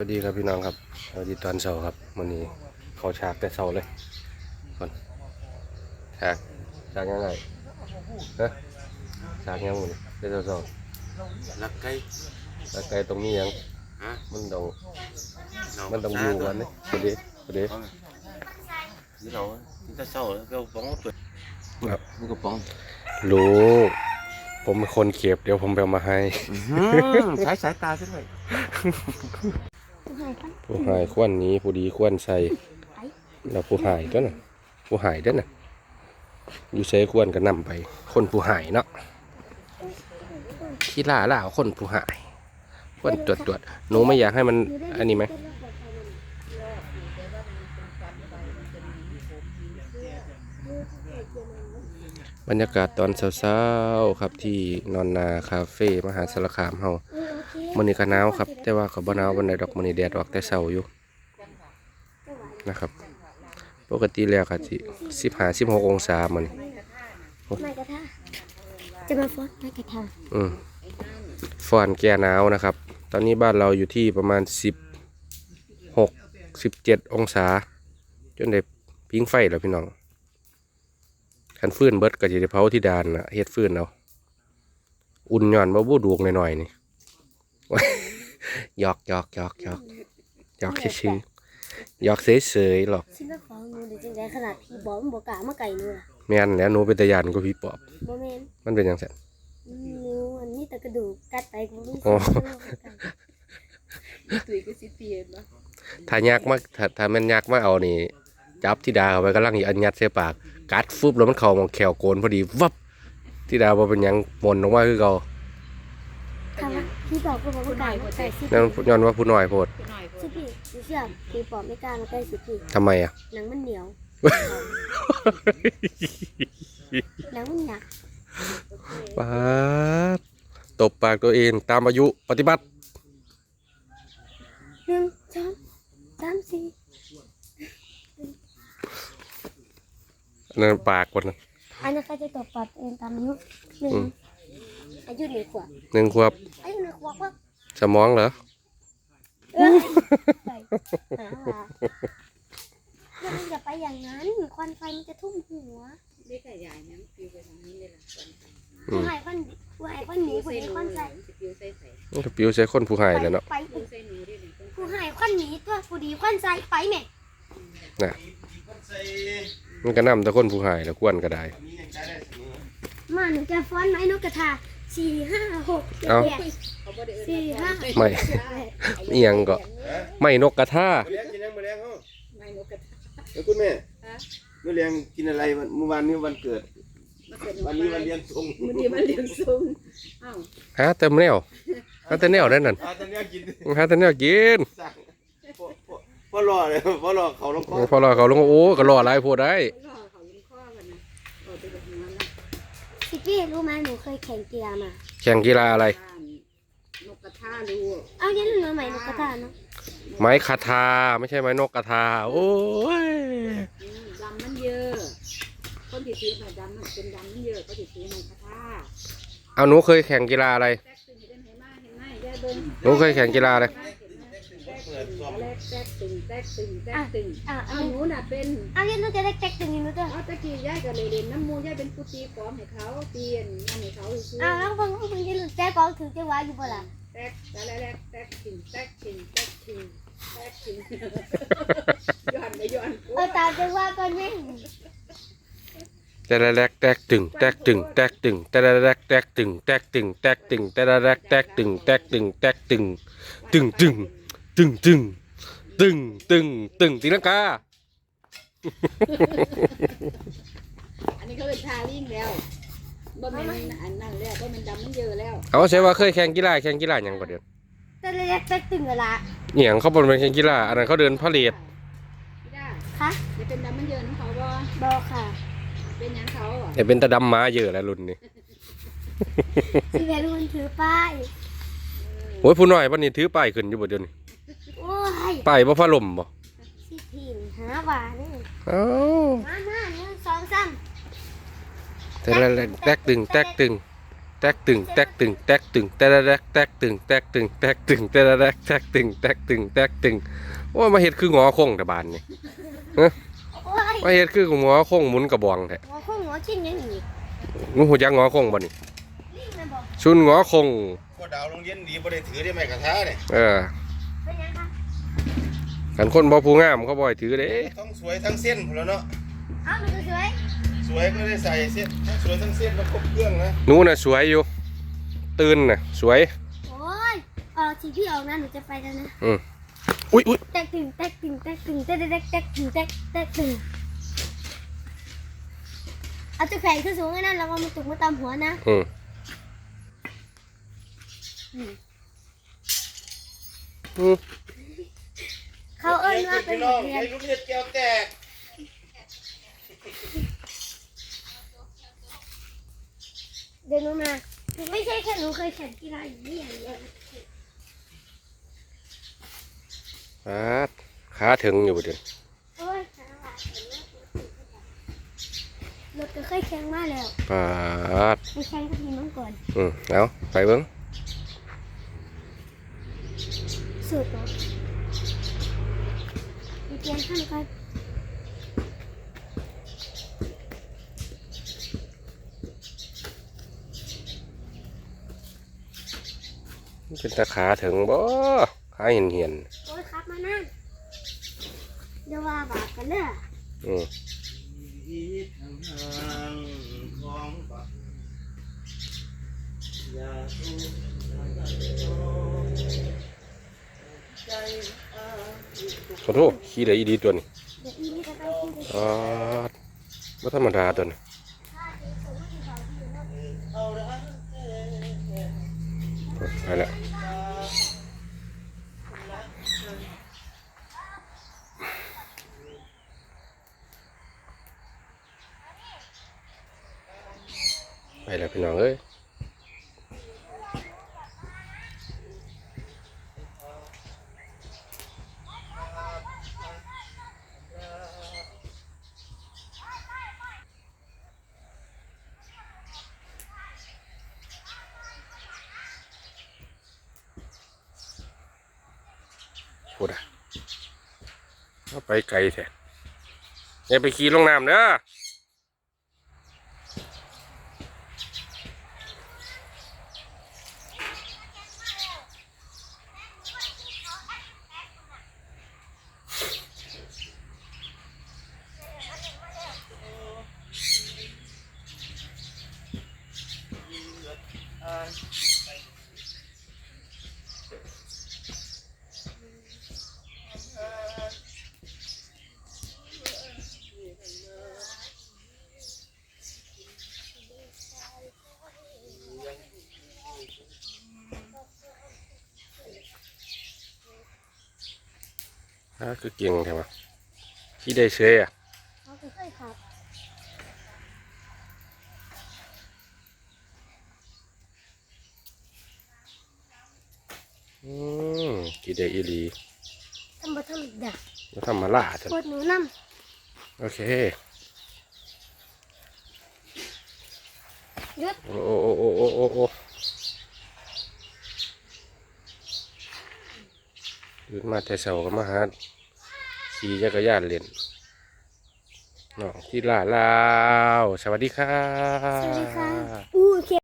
สวัสดีครับพี่น้องครับสวัสดีตอนเช้าครับวันนี้เขาฉากแต่เช้าเลยคนฉากฉากยังไงฮะฉากยังไงแต่เช้าเช้าลักไก่ๆแล้วไกลตรงนี้ยังฮะมันต้องเรามันต้องอยู่กันนี่พอดีพอดีนี่เราที่จะเศร้าแล้วเราป้องเปิดครับมันก็ป้องรู้ผมเป็นคนเก็บเดี๋ยวผมไปเอามาให้ใช้สายตาซะหน่อย ผู้หายควันนี้ผู้ดีควันใส่แล้วผู้หายก็น่ะ ผู้หายด้อน่ะอยู่ใช้ควันก็นำไป คนผู้หายเนาะขี้ล่าล่าคนผู้หายควันตรวจตรวจหนูไม่อยากให้มันอันนี้ไหม บรรยากาศตอนเช้าๆครับที่นอนนาคาเฟ่มหาสารคามเฮามื้อนี้ก็หนาวครับ แต่ว่าก็บ่หนาวปานใดดอกมื้อนี้แดดออกแต่เช้าอยู่นะครับ ปกติแล้วก็สิ15 16องศามื้อนี้ไม่กระทะจะมาฟอดไม่กระทะอืมฟ้อนแก้หนาวนะครับ ตอนนี้บ้านเราอยู่ที่ประมาณ 16 17 องศา จนได้พิงไฟแล้วพี่น้อง คันฟืนเบิดก็สิได้เผาที่ดานน่ะเฮ็ดฟืนเอาอุ่นย้อนบ่บูดูกหน่อยๆนี่หยอกหยอกหยอกหยอกหยอกชื่อๆหยอกเฉยๆหรอกชิ้นละของหนูเดี๋ยวจังไดขนาดพี่บอมบอกกล้ามาไก่หนูล่ะแม่นแหล้วหนูเป็นตาญาณก็พี่ปอบบ่แม่นมันเป็นจังซั่นอืมหนูอันนี้แต่กระดูกกัดไปกูรู้สึกอ๋อตุยก็สิเปลี่ยนบ่ถ้ายากมากถ้าถ้ามันยากมาเอานี่จับที่ดาเอาไว้กำลังอีอันยัดใส่ปาก กัดฟึบแล้วมันเข้ามองแขวโกนพอดีวับที่ดาบ่เป็นหยังมนออกมาคือเก่าถ้าว่าพี่บอกก็บอกว่าไก่มาไก่สินั่นย้อนว่าผู้น้อยโพดผู้น้อยสิพี่หนูเชื่อพี่ปอบไม่กล้ามาใกล้สิพี่ทำไมอะ หนังมันเหนียวหนังมันหนักปาดตบปากตัวเองตามอายุปฏิบัติหนึ่งสองสามสี่ อั นนั้นปากคนนั้นอันนั้นก็จะตบปอบเองตามอายุหนึ่งอืมอายุหนึ่งขวบหนึ่งขวบอายุหนึ่งขวบว่าสมองเหรอเออไปหาว่าแล้วมันอย่าไปอย่างนั้นควันไฟมันจะทุ่มหัวได้ขยายน้ำปิวไปทางนี้เลยล่ะอืผู้มหายคนผู้หายคนหนีผู้หายคนใส่สิปิวใส่ใส่มันก็ปิวใส่คนผู้หายแหล้วเนาะไปปิวใส่หนูได้เลยผู้หายคนหนีตัวผู้ดีคนใส่ไปแม่น่ะ มันก็นำแต่คนผู้หายแล้วกวนก็ได้มาหนูจะฟ้อนไม้นกกระทาสี่ห้าหกเจ็ดเอ้าแปดเขาบ่ได้เอิ้นสี่ห้าไม่เอียงก็ไม่นกกระทาเลี้ยงกินยังมาเลี้ยงเขาไม่นกกระทะแล้วคุณแม่ฮะเมื่อเลี้ยงกินอะไรวันเมื่อวานนี้วันเกิดมาเกิดวันนี้วันเลี้ยงทรงมื้อนี้มาเลี้ยงซุงเอ้าหาแต่แนวหาแต่แนวนั่นน่ะอาตอนนี้กินหาแต่แนวกินสั่งพ่อ พ่อพ่อรอเลยพ่อรอเขาลงคอพอรอเขาลงโอ้ก็รอหลายโพดได้รอเขาลุงข้อกันนะเอาไปกับหัวนะสิพี่รู้ไหมหนูเคยแข่งกีฬามาแข่งกีฬาอะไร นกกระทารู้เอาเย็นหนูใหม่นกกระทาเนาะไม้คาทาไม่ใช่ไม้นกกระทา โอ้ยดำมันเยอะคนที่ซื้อมาดำมันเป็นดำมันเยอะก็สิซื้อนกกระทาเอาหนูเคยแข่งกีฬาอะไรแต๊กตึงเห็นไหมเห็นไหมยายเบิ่งหนูเคยแข่งกีฬาอะไร แต๊กตึงแต๊กตึงแต๊กตึงแตกตึงอะเอาเอาหนูน่ะเป็นเอาเย็นหนูจะได้แจ็คตึงนี่หนูจ้ะเอาตะกี้ยายก็เลยเล่นน้ำมูลยายเป็นผู้ตีกลองให้เขาเปลี่ยนงานให้เขาซื้อเอาแล้วฟังฟังเย็นหนูแจ็คก็ถือจะว่าอยู่บ่ล่ะแต๊กแต่ละแรกแต๊กตึงแต๊กตึงแต๊กตึงแต๊กตึงย้อนไปย้อนเอาตาจะว่าก็แน่งแต่ละแรกแตกตึงแตกตึงแตกตึงแต่ละแรกแตกตึงแตกตึงแตกตึงแต่ละแรกแตกตึงแตกตึงแตกตึงตึงตึง ตึงตึงตึงตึงตึงตีลังกา อันนี้เขาเป็นทาลิ่งแล้วบ่แม่นอันนั้นแล้วบ่แม่นดำมันเยอะแล้วเอาใช่ว่าเคยแข่งกีฬาแข่งกีฬาอย่างก่อนเดียวแต่ละแจ็คตึงเวลาอหย่างเขาบนเป็นแข่งกีฬาอันนั้นเขาเดินพาเลทพี่ดาคะจะเป็นดำมันเยอะน้ำเขาบ่บอค่ะ เป็นหยังเขาอะแต่เป็นตะดำม้าเยอะแล้วรุ่นนี้สิแม่ลูกถือป้ายโอ้ยผู้น้อยวันนี้ถือป้ายขึ้นอยู่บ่เดี๋ยวนี้ โอ้ยป้ายบ่พัดลมบ่สิพินหาหวานนี่เอ้ามามาหนึ่งสองสามแต่ละแรกแตกตึงแตกตึงแตกตึงแตกตึงแตกตึงแตกแตกแตกตึงแตกตึงแตกตึงแตกแตกแตกตึงแตกตึงแตกตึงโอ้ยมาเฮ็ดคืองอคงแต่บานนี่โอ้ยมาเฮ็ดคืองอคงหมุนกระบองแท้หัวข้งหัวชิ้นยังอีกงูหูจักงอคงบ่นี่นี่มันบอกชุนงอคงก็ดาวโรงเรียนดีบ่ได้ถือได้ไหมกระทะเนี่ยเออเป็นยังคะ คันคนบ่ผู้งามเขาบ่ให้ถือเด้ทั้งสวยทั้งเส้นพนแหล้วเนาะเอาหนูสวยสวยก็ได้ใส่เส้นทั้งสวยทั้งเส้นแล้วครบเครื่องนะหนูน่ะสวยอยู่ ตื่นน่ะสวย โอ้ยเออทีพี่ออกนะหนูจะไปแล้วนะอืมอุ้ยอุ้ยแตกตึงแตกตึงแตกตึงแตกแตกแตกตึงแตกแตกตึงเอาตัวแขนขึ้นสูงให้นั่นแล้วก็มันตุกมาตามหัวนะอืมอืมอืม เขาเอิ้นว่าเป็นพี่บน้อทงเรียไอ้นลูกเห็ดแก้วแตกเดี๋ยวหนูมา ไม่ใช่แค่หนูเคยแข่งกีฬาอย่างนี้อย่างเดียวปาดขาถึงอยู่บ่เด้โอ้ยขาหวานรถก็เคยแข่งมาแล้วปาดไปแข่งกับทีมน้องก่อนอืมเอาไปเบิ่งสุดเนาะไปเตรียมขั้นกันมันเป็นตาขาถึงบ่ขาเห็นเหียนโอ้ยครับมานั่งเดี๋ยวว่าบาปกันเด้อๆอืมทางของ ขอโทษขี้ได้อีดีตัวนี้เดี๋ยวอีนี่จะไปกินไปปาดบ่ธรรมดาตัวนี้เอาละไปแล้วไปแล้วพี่น้องเอ้ย พูดอะเอาไปไกลแท้อย่าไปขี่ลงน้ำเด้อ ฮะคือเก่งใช่ไหมขี่ได้เฉยอะเขาจะเคยขับอืมขี่ได้อีหลีทำบัทำดักแล้วทำมาล่าจังปวดหนูน้โอเคำหยุดโอ้โอ้โอ้โอ้โอ้โอ้ยืนมาแต่เสาก็มาหา ขี่จักรยานเล่นน้องที่ลาลาว สวัสดีครับสวัสดีค่ะ